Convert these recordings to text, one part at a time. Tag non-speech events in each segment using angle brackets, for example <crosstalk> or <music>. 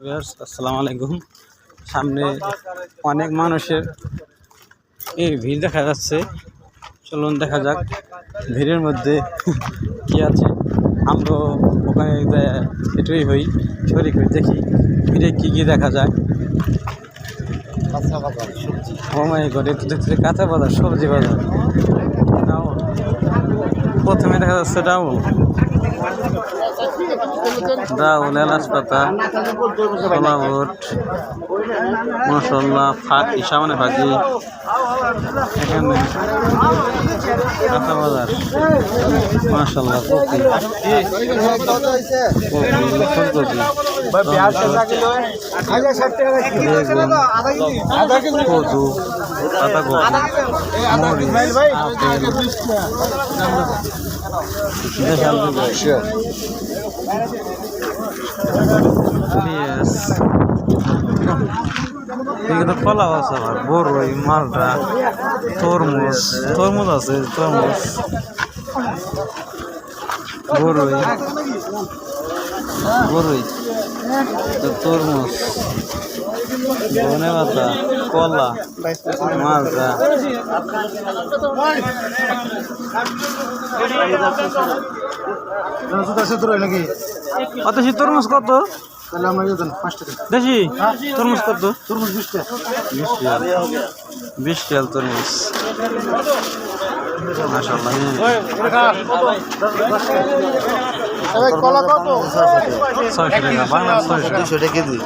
আসসালামু আলাইকুম। সামনে অনেক মানুষের এই ভিড় দেখা যাচ্ছে। চলুন দেখা যাক ভিড়ের মধ্যে কি আছে। আমরা ওখানে এটুই হই শরিক হই দেখি ভিড়ে কি কি দেখা যায়। ও মাই গড, একটু দেখতে কাঁচা বাজার, সবজি বাজার। প্রথমে দেখা যাচ্ছে ডাউন ডাউন এলাচ পাতা কলা বুট মশলা, ফাঁকি সামনে ভাজি এখানে মাসাল্লাহ কপি। কপি ফুলকপি বেগুন কদু পাতাকপি মরিচ, আপেল। এখানে কলাও আছে আবার বড়ই মালটা তরমুজ তরমুজ আছে তরমুজ। বড়ই তো তরমুজ ধনে পাতা কলা মালটা কত সে তরমুজ কত? দেশি? তরমুজ কত? তরমুজ বিশ বিশ রিয়াল তরমুজ। মাশাল্লাহ কলা কত? ছয়শো টাকা বাংলা ছয়শো দুশো টাকা কেজি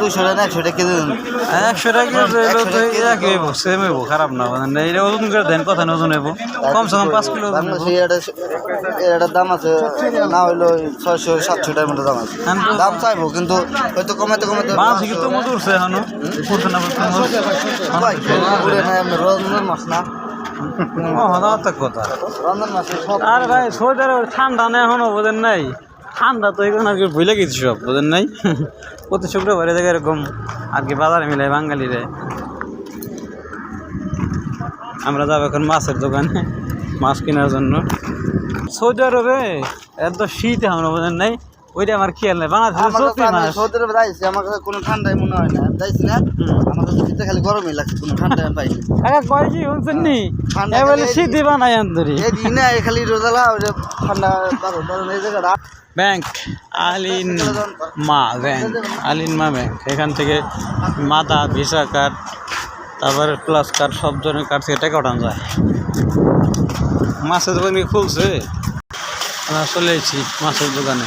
দুশো টাকা একশো টাকা কেজি একশো টাকা তো হইব সেম হইব খারাপ না মানে এটা ওজন করে দেন কথা না ওজন হইব। কমসে কম পাঁচ কিলো এটার দাম আছে না হইল ছয়শো সাতশো টাকার মতো দাম আছে। এখন দাম চাইব কিন্তু হয়তো কমাতে কমাতে থেকে তরমুজ উঠছে এখনও? না রমজান মাস না? আর ভাই আরবে ঠান্ডা না এখনও, বোঝেন নাই? ঠান্ডা তো এখন আর কি ভুলে গেছি সব, বোঝেন নাই? <laughs> প্রতি শুক্রবারে দেখে এরকম আর কি বাজারে মিলাই বাঙালিরে। আমরা যাব এখন মাছের দোকানে, মাছ কেনার জন্য। সৌদি আরবে এত শীত এখনও, বোঝেন নাই? ওইটা আমার খেয়াল নাই। বাংলাদেশে চলতি মাস। সৌদি যাইছি আমার কাছে কোনো ঠান্ডাই মনে হয় না। যাইছি না? আমার কাছে শীতে খালি গরমই লাগছে কোনো ঠান্ডা আমি পাইনি। কাকা কয় কি শুনছেন নি ঠান্ডা এ বলে বানাই আন্তরি এই দিন এই খালি রোজালা ওই যে ঠান্ডা বারো বারো এই জায়গাটা। ব্যাংক আলিন মা ব্যাংক আলিন মা ব্যাংক। এখান থেকে মাদা ভিসা কার্ড তারপরে প্লাস কার্ড সব ধরনের কার্ড থেকে টাকা ওঠানো যায়। মাছের দোকান কি খুলছে? আমরা চলে এসেছি মাছের দোকানে।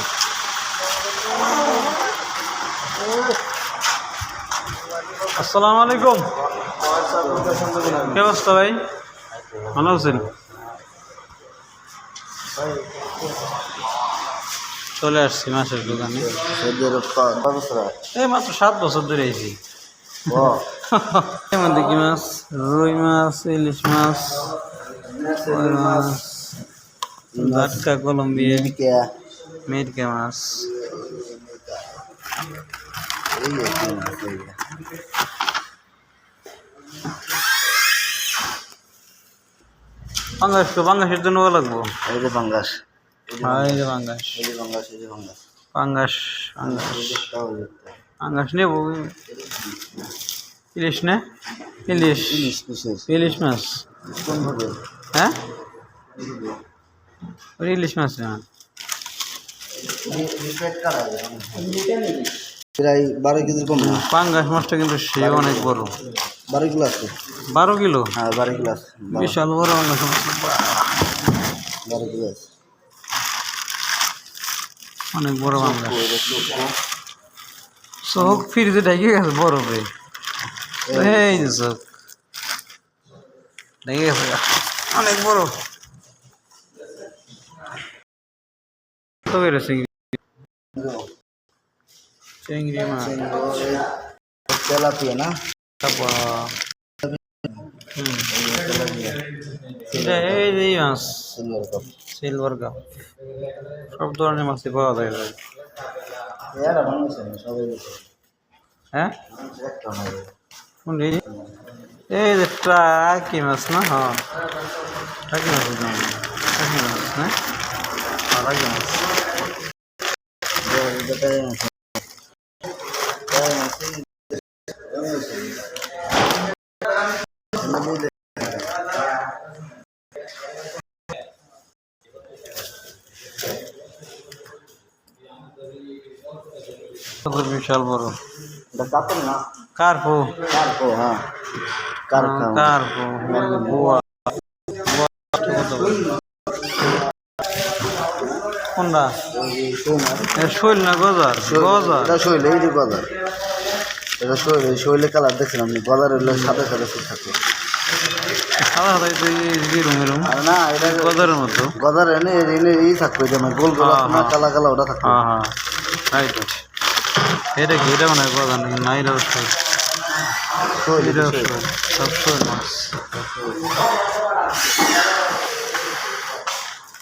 আসসালামু আলাইকুম। কি অবস্থা ভাই? ভালো আছেন? চলে আসছি মাছের দোকানে? এই মাত্র সাত বছর ধরে আইছি। মধ্যে কি মাছ? রুই মাছ ইলিশ মাছ মাছ কলম্বিয়া মেরকে মাছ। পাঙ্গাস তো পাঙ্গাসের জন্য ভালো লাগবো এই যে বাংলাস হ্যাঁ এই যে পাঙ্গাস এই যে বাংলাস এই যে বাংলাস পাঙ্গাস পাঙ্গাস তাও দেখতে। পাঙ্গাস নেব ইলিশ নে ইলিশ ইলিশ কিসের? ইলিশ মাছ কোন ভাবে? হ্যাঁ ওই ইলিশ মাছ না প্রায় বারো কেজির কম না? পাঙ্গাস মাছটা কিন্তু সে অনেক বড়। বারো কিলো আছে? বারো কিলো? হ্যাঁ বারো কিলো আছে। বিশাল বড় পাঙ্গাস মাছ বারো কিলো আছে। অনেক বড় পাঙ্গাস। চোখ ফ্রিজে ঢেকে গেছে বরফে। এই যে চোখ। ঢেকে গেছে। অনেক বড়। কত বেরোছে চিংড়ি মাছ। তেলাপিয়া না? হুম। এটা এই মাছ। Silver carp. Silver carp. সব ধরনের মাছই পাওয়া যায় না। হ্যাঁ? এই যে টাকি মাছ না? হ্যাঁ। টাকি মাছ টাকি মাছ হ্যাঁ? টাকি মাছ। বিশাল বড়। এটা না? কার্পো। কার্পো হ্যাঁ। কার্পো। কার্পো। বুয়া। কোনটা? শৈল না গজার? গজার। এটা শৈল এই যে গদার এটা শৈল এই শৈলে কালার দেখছিলাম হলে সাদা সাদা থাকে। তো না এটা গজারের মতো। এনে থাকবে গোল গোল হ্যাঁ, হ্যাঁ। কালা কালা ওটা থাকবে। হ্যাঁ হ্যাঁ। রাইট এটা কি? মনে হয় গজার নাকি? না সব শৈল মাছ।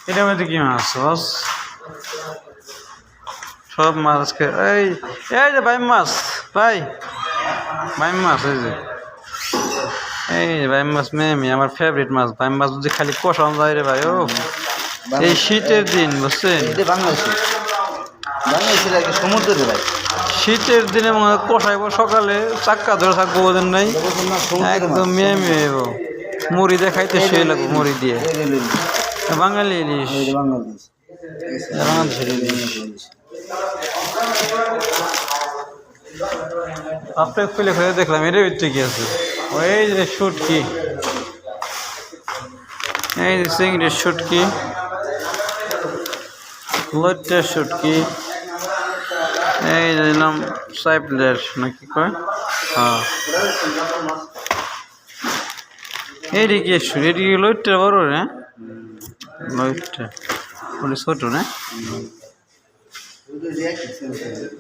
এটার মধ্যে কি মাছ বস? সব মাছ এই এই যে বাইম মাছ ভাই। বাইম মাছ এই যে। এই বাইম মাছ মেমি আমার ফেভারিট মাছ বাইম মাছ যদি খালি কষানো যায় রে ভাই ও এই শীতের দিন বুঝছেন? সমুদ্রের ভাই? শীতের দিনে মনে কষাইব সকালে চাক্কা ধরে থাকব ওদের নাই। একদম মেয়ে মেয়ে মুড়ি দেখাইতে শুয়ে লাগবো মুড়ি দিয়ে। বাঙালি ইলিশ। আপনি খুলে খুলে দেখলাম এটার ভিতরে কি আছে? ওই যে শুটকি। এই যে চিংড়ির শুটকি। লইটের শুটকি। এই যে নাম সাইপলের নাকি কয়? হ্যাঁ। এইটি কি শুট এটি কি লইটটা বড় না লইটটা। ওটা ছোট না?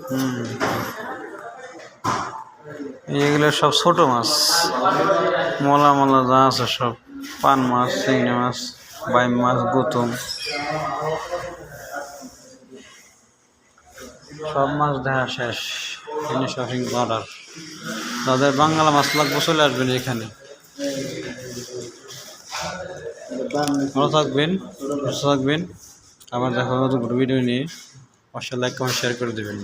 হুম। এগুলো সব ছোট মাছ। মলা মলা যা আছে সব। পান মাছ, চিংড়ি মাছ, বাইম মাছ, গুতুম। সব মাছ দেখা শেষ। এনে শপিং করার। তাদের বাংলা মাছ লাগবে, চলে আসবেন এখানে। ভালো থাকবেন, সুস্থ থাকবেন। আবার দেখা হবে ভিডিও নিয়ে। অবশ্যই লাইক কমেন্ট শেয়ার করে দেবেন।